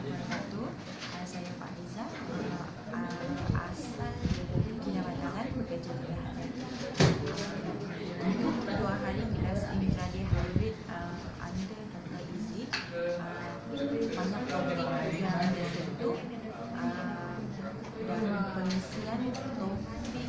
wabarakatuh. Uh, saya Pak Riza, uh, asal Kinabatangan, bekerja di. Untuk dua hari kelas intraday hybrid uh, anda isi uh, banyak topik yang tersentuh uh, dan pengisian topik